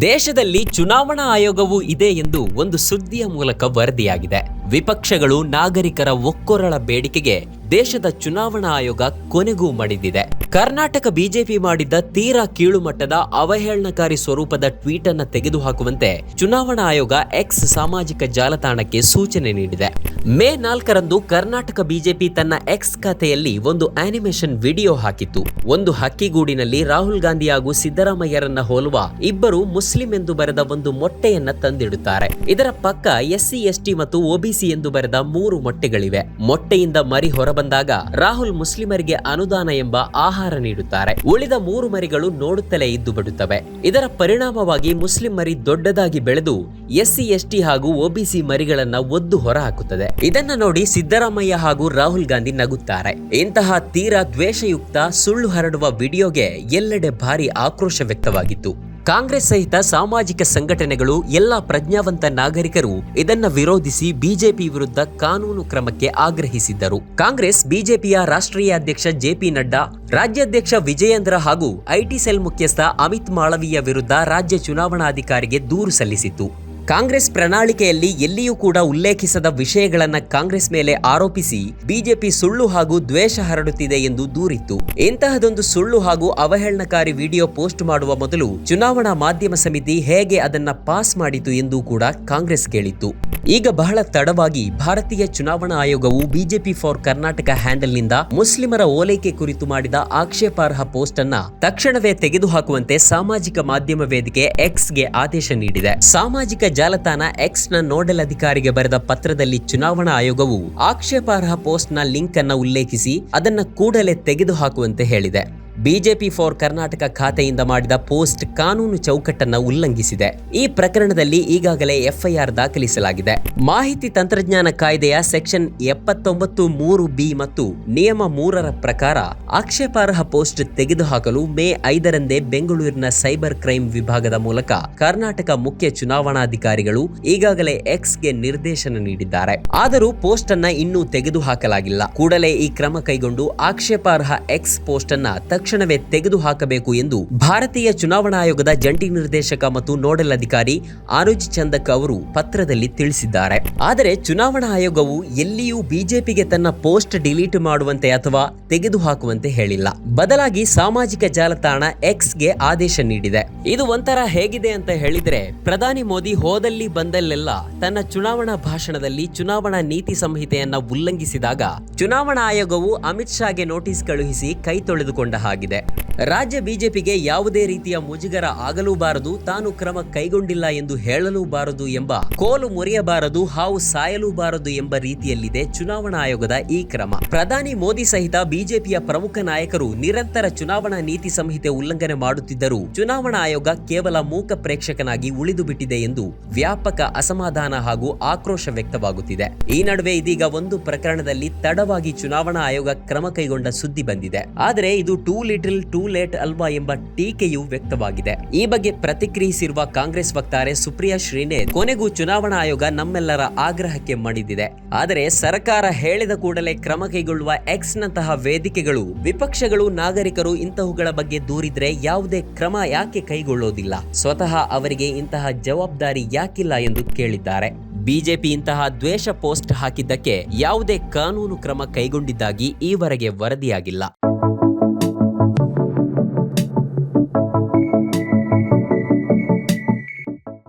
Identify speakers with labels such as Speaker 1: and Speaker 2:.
Speaker 1: ದೇಶದಲ್ಲಿ ಚುನಾವಣಾ ಆಯೋಗವು ಇದೆ ಎಂದು ಒಂದು ಸುದ್ದಿಯ ಮೂಲಕ ವರದಿಯಾಗಿದೆ. ವಿಪಕ್ಷಗಳು ನಾಗರಿಕರ ಒಕ್ಕೊರಳ ಬೇಡಿಕೆಗೆ ದೇಶದ ಚುನಾವಣಾ ಆಯೋಗ ಕೊನೆಗೂ ಮಡಿದಿದೆ. ಕರ್ನಾಟಕ ಬಿಜೆಪಿ ಮಾಡಿದ್ದ ತೀರಾ ಕೀಳುಮಟ್ಟದ ಅವಹೇಳನಕಾರಿ ಸ್ವರೂಪದ ಟ್ವೀಟ್ ಅನ್ನ ತೆಗೆದುಹಾಕುವಂತೆ ಚುನಾವಣಾ ಆಯೋಗ ಎಕ್ಸ್ ಸಾಮಾಜಿಕ ಜಾಲತಾಣಕ್ಕೆ ಸೂಚನೆ ನೀಡಿದೆ. ಮೇ ನಾಲ್ಕರಂದು ಕರ್ನಾಟಕ ಬಿಜೆಪಿ ತನ್ನ ಎಕ್ಸ್ ಖಾತೆಯಲ್ಲಿ ಒಂದು ಆನಿಮೇಷನ್ ವಿಡಿಯೋ ಹಾಕಿತ್ತು. ಒಂದು ಹಕ್ಕಿಗೂಡಿನಲ್ಲಿ ರಾಹುಲ್ ಗಾಂಧಿ ಹಾಗೂ ಸಿದ್ದರಾಮಯ್ಯರನ್ನ ಹೋಲುವ ಇಬ್ಬರು ಮುಸ್ಲಿಂ ಎಂದು ಬರೆದ ಒಂದು ಮೊಟ್ಟೆಯನ್ನ ತಂದಿಡುತ್ತಾರೆ. ಇದರ ಪಕ್ಕ ಎಸ್ಸಿ, ಎಸ್ಟಿ ಮತ್ತು ಒಬಿಸಿ ಎಂದು ಬರೆದ ಮೂರು ಮೊಟ್ಟೆಗಳಿವೆ. ಮೊಟ್ಟೆಯಿಂದ ಮರಿ ಹೊರಬಂದಾಗ ರಾಹುಲ್ ಮುಸ್ಲಿಮರಿಗೆ ಅನುದಾನ ಎಂಬ ಆಹಾರ ನೀಡುತ್ತಾರೆ. ಉಳಿದ ಮೂರು ಮರಿಗಳು ನೋಡುತ್ತಲೇ ಇದ್ದು ಬಿಡುತ್ತವೆ ಇದರ ಪರಿಣಾಮವಾಗಿ ಮುಸ್ಲಿಂ ಮರಿ ದೊಡ್ಡದಾಗಿ ಬೆಳೆದು ಎಸ್ಸಿ ಎಸ್ಟಿ ಹಾಗೂ ಒಬಿಸಿ ಮರಿಗಳನ್ನ ಒದ್ದು ಹೊರಹಾಕುತ್ತದೆ. ಇದನ್ನ ನೋಡಿ ಸಿದ್ದರಾಮಯ್ಯ ಹಾಗೂ ರಾಹುಲ್ ಗಾಂಧಿ ನಗುತ್ತಾರೆ. ಇಂತಹ ತೀರಾ ದ್ವೇಷಯುಕ್ತ ಸುಳ್ಳು ಹರಡುವ ವಿಡಿಯೋಗೆ ಎಲ್ಲೆಡೆ ಭಾರಿ ಆಕ್ರೋಶ ವ್ಯಕ್ತವಾಗಿತ್ತು. ಕಾಂಗ್ರೆಸ್ ಸಹಿತ ಸಾಮಾಜಿಕ ಸಂಘಟನೆಗಳು ಎಲ್ಲ ಪ್ರಜ್ಞಾವಂತ ನಾಗರಿಕರು ಇದನ್ನ ವಿರೋಧಿಸಿ ಬಿಜೆಪಿ ವಿರುದ್ಧ ಕಾನೂನು ಕ್ರಮಕ್ಕೆ ಆಗ್ರಹಿಸಿದ್ದರು. ಕಾಂಗ್ರೆಸ್ ಬಿಜೆಪಿಯ ರಾಷ್ಟ್ರೀಯ ಅಧ್ಯಕ್ಷ ಜೆಪಿ ನಡ್ಡಾ, ರಾಜ್ಯಾಧ್ಯಕ್ಷ ವಿಜಯೇಂದ್ರ ಹಾಗೂ ಐಟಿ ಸೆಲ್ ಮುಖ್ಯಸ್ಥ ಅಮಿತ್ ಮಾಳವಿಯ ವಿರುದ್ಧ ರಾಜ್ಯ ಚುನಾವಣಾಧಿಕಾರಿಗೆ ದೂರು ಸಲ್ಲಿಸಿತ್ತು. ಕಾಂಗ್ರೆಸ್ ಪ್ರಣಾಳಿಕೆಯಲ್ಲಿ ಎಲ್ಲಿಯೂ ಕೂಡ ಉಲ್ಲೇಖಿಸದ ವಿಷಯಗಳನ್ನ ಕಾಂಗ್ರೆಸ್ ಮೇಲೆ ಆರೋಪಿಸಿ ಬಿಜೆಪಿ ಸುಳ್ಳು ಹಾಗೂ ದ್ವೇಷ ಹರಡುತ್ತಿದೆ ಎಂದು ದೂರಿತ್ತು. ಇಂತಹದೊಂದು ಸುಳ್ಳು ಹಾಗೂ ಅವಹೇಳನಕಾರಿ ವಿಡಿಯೋ ಪೋಸ್ಟ್ ಮಾಡುವ ಮೊದಲು ಚುನಾವಣಾ ಮಾಧ್ಯಮ ಸಮಿತಿ ಹೇಗೆ ಅದನ್ನ ಪಾಸ್ ಮಾಡಿತು ಎಂದು ಕೂಡ ಕಾಂಗ್ರೆಸ್ ಕೇಳಿತ್ತು. ಈಗ ಬಹಳ ತಡವಾಗಿ ಭಾರತೀಯ ಚುನಾವಣಾ ಆಯೋಗವು ಬಿಜೆಪಿ ಫಾರ್ ಕರ್ನಾಟಕ ಹ್ಯಾಂಡಲ್ನಿಂದ ಮುಸ್ಲಿಮರ ಓಲೈಕೆ ಕುರಿತು ಮಾಡಿದ ಆಕ್ಷೇಪಾರ್ಹ ಪೋಸ್ಟ್ ಅನ್ನ ತಕ್ಷಣವೇ ತೆಗೆದುಹಾಕುವಂತೆ ಸಾಮಾಜಿಕ ಮಾಧ್ಯಮ ವೇದಿಕೆ ಎಕ್ಸ್ಗೆ ಆದೇಶ ನೀಡಿದೆ. ಸಾಮಾಜಿಕ ಜಾಲತಾಣ ಎಕ್ಸ್ನ ನೋಡಲ್ ಅಧಿಕಾರಿಗೆ ಬರೆದ ಪತ್ರದಲ್ಲಿ ಚುನಾವಣಾ ಆಯೋಗವು ಆಕ್ಷೇಪಾರ್ಹ ಪೋಸ್ಟ್ನ ಲಿಂಕ್ ಅನ್ನ ಉಲ್ಲೇಖಿಸಿ ಅದನ್ನ ಕೂಡಲೇ ತೆಗೆದುಹಾಕುವಂತೆ ಹೇಳಿದೆ. ಬಿಜೆಪಿ ಫಾರ್ ಕರ್ನಾಟಕ ಖಾತೆಯಿಂದ ಮಾಡಿದ ಪೋಸ್ಟ್ ಕಾನೂನು ಚೌಕಟ್ಟನ್ನು ಉಲ್ಲಂಘಿಸಿದೆ. ಈ ಪ್ರಕರಣದಲ್ಲಿ ಈಗಾಗಲೇ ಎಫ್ಐಆರ್ ದಾಖಲಿಸಲಾಗಿದೆ. ಮಾಹಿತಿ ತಂತ್ರಜ್ಞಾನ ಕಾಯ್ದೆಯ ಸೆಕ್ಷನ್ ಎಪ್ಪತ್ತೊಂಬತ್ತು ಮೂರು ಬಿ ಮತ್ತು ನಿಯಮ ಮೂರರ ಪ್ರಕಾರ ಆಕ್ಷೇಪಾರ್ಹ ಪೋಸ್ಟ್ ತೆಗೆದುಹಾಕಲು ಮೇ ಐದರಂದೇ ಬೆಂಗಳೂರಿನ ಸೈಬರ್ ಕ್ರೈಂ ವಿಭಾಗದ ಮೂಲಕ ಕರ್ನಾಟಕ ಮುಖ್ಯ ಚುನಾವಣಾಧಿಕಾರಿಗಳು ಈಗಾಗಲೇ ಎಕ್ಸ್ಗೆ ನಿರ್ದೇಶನ ನೀಡಿದ್ದಾರೆ. ಆದರೂ ಪೋಸ್ಟ್ ಅನ್ನ ಇನ್ನೂ ತೆಗೆದುಹಾಕಲಾಗಿಲ್ಲ. ಕೂಡಲೇ ಈ ಕ್ರಮ ಕೈಗೊಂಡು ಆಕ್ಷೇಪಾರ್ಹ ಎಕ್ಸ್ ಪೋಸ್ಟ್ ಅನ್ನ ತಕ್ಷಣವೇ ತೆಗೆದುಹಾಕಬೇಕು ಎಂದು ಭಾರತೀಯ ಚುನಾವಣಾ ಆಯೋಗದ ಜಂಟಿ ನಿರ್ದೇಶಕ ಮತ್ತು ನೋಡಲ್ ಅಧಿಕಾರಿ ಅನುಜ್ ಚಂದಕ್ ಅವರು ಪತ್ರದಲ್ಲಿ ತಿಳಿಸಿದ್ದಾರೆ. ಆದರೆ ಚುನಾವಣಾ ಆಯೋಗವು ಎಲ್ಲಿಯೂ ಬಿಜೆಪಿಗೆ ತನ್ನ ಪೋಸ್ಟ್ ಡಿಲೀಟ್ ಮಾಡುವಂತೆ ಅಥವಾ ತೆಗೆದುಹಾಕುವಂತೆ ಹೇಳಿಲ್ಲ. ಬದಲಾಗಿ ಸಾಮಾಜಿಕ ಜಾಲತಾಣ ಎಕ್ಸ್ಗೆ ಆದೇಶ ನೀಡಿದೆ. ಇದು ಒಂಥರ ಹೇಗಿದೆ ಅಂತ ಹೇಳಿದ್ರೆ ಪ್ರಧಾನಿ ಮೋದಿ ಹೋದಲ್ಲಿ ಬಂದಲ್ಲೆಲ್ಲ ತನ್ನ ಚುನಾವಣಾ ಭಾಷಣದಲ್ಲಿ ಚುನಾವಣಾ ನೀತಿ ಸಂಹಿತೆಯನ್ನ ಉಲ್ಲಂಘಿಸಿದಾಗ ಚುನಾವಣಾ ಆಯೋಗವು ಅಮಿತ್ ಶಾಗೆ ನೋಟಿಸ್ ಕಳುಹಿಸಿ ಕೈ ತೊಳೆದುಕೊಂಡ ಹಾಗಿದೆ ರಾಜ್ಯ ಬಿಜೆಪಿಗೆ ಯಾವುದೇ ರೀತಿಯ ಮುಜುಗರ ಆಗಲೂಬಾರದು, ತಾನು ಕ್ರಮ ಕೈಗೊಂಡಿಲ್ಲ ಎಂದು ಹೇಳಲೂಬಾರದು ಎಂಬ ಕೋಲು ಮುರಿಯಬಾರದು, ಹಾವು ಸಾಯಲೂ ಬಾರದು ಎಂಬ ರೀತಿಯಲ್ಲಿದೆ ಚುನಾವಣಾ ಆಯೋಗದ ಈ ಕ್ರಮ. ಪ್ರಧಾನಿ ಮೋದಿ ಸಹಿತ ಬಿಜೆಪಿಯ ಪ್ರಮುಖ ನಾಯಕರು ನಿರಂತರ ಚುನಾವಣಾ ನೀತಿ ಸಂಹಿತೆ ಉಲ್ಲಂಘನೆ ಮಾಡುತ್ತಿದ್ದರೂ ಚುನಾವಣಾ ಆಯೋಗ ಕೇವಲ ಮೂಕ ಪ್ರೇಕ್ಷಕನಾಗಿ ಉಳಿದು ಬಿಟ್ಟಿದೆ ಎಂದು ವ್ಯಾಪಕ ಅಸಮಾಧಾನ ಹಾಗೂ ಆಕ್ರೋಶ ವ್ಯಕ್ತವಾಗುತ್ತಿದೆ. ಈ ನಡುವೆ ಇದೀಗ ಒಂದು ಪ್ರಕರಣದಲ್ಲಿ ತಡವಾಗಿ ಚುನಾವಣಾ ಆಯೋಗ ಕ್ರಮ ಕೈಗೊಂಡ ಸುದ್ದಿ ಬಂದಿದೆ. ಆದರೆ ಇದು ಟೂ ಲಿಟಲ್, ಟೂ ಲೇಟ್ ಅಲ್ವಾ ಎಂಬ ಟೀಕೆಯು ವ್ಯಕ್ತವಾಗಿದೆ. ಈ ಬಗ್ಗೆ ಪ್ರತಿಕ್ರಿಯಿಸಿರುವ ಕಾಂಗ್ರೆಸ್ ವಕ್ತಾರೆ ಸುಪ್ರಿಯಾ ಶ್ರೀನೇತ್ ಕೊನೆಗೂ ಚುನಾವಣಾ ಆಯೋಗ ನಮ್ಮೆಲ್ಲರ ಆಗ್ರಹಕ್ಕೆ ಮಣಿದಿದೆ. ಆದರೆ ಸರ್ಕಾರ ಹೇಳಿದ ಕೂಡಲೇ ಕ್ರಮ ಕೈಗೊಳ್ಳುವ ಎಕ್ಸ್ ನಂತಹ ವೇದಿಕೆಗಳು, ವಿಪಕ್ಷಗಳು, ನಾಗರಿಕರು ಇಂತಹವುಗಳ ಬಗ್ಗೆ ದೂರಿದ್ರೆ ಯಾವುದೇ ಕ್ರಮ ಯಾಕೆ ಕೈಗೊಳ್ಳೋದಿಲ್ಲ? ಸ್ವತಃ ಅವರಿಗೆ ಇಂತಹ ಜವಾಬ್ದಾರಿ ಯಾಕಿಲ್ಲ ಎಂದು ಕೇಳಿದ್ದಾರೆ. ಬಿಜೆಪಿ ಇಂತಹ ದ್ವೇಷ ಪೋಸ್ಟ್ ಹಾಕಿದ್ದಕ್ಕೆ ಯಾವುದೇ ಕಾನೂನು ಕ್ರಮ ಕೈಗೊಂಡಿದ್ದಾಗಿ ಈವರೆಗೆ ವರದಿಯಾಗಿಲ್ಲ.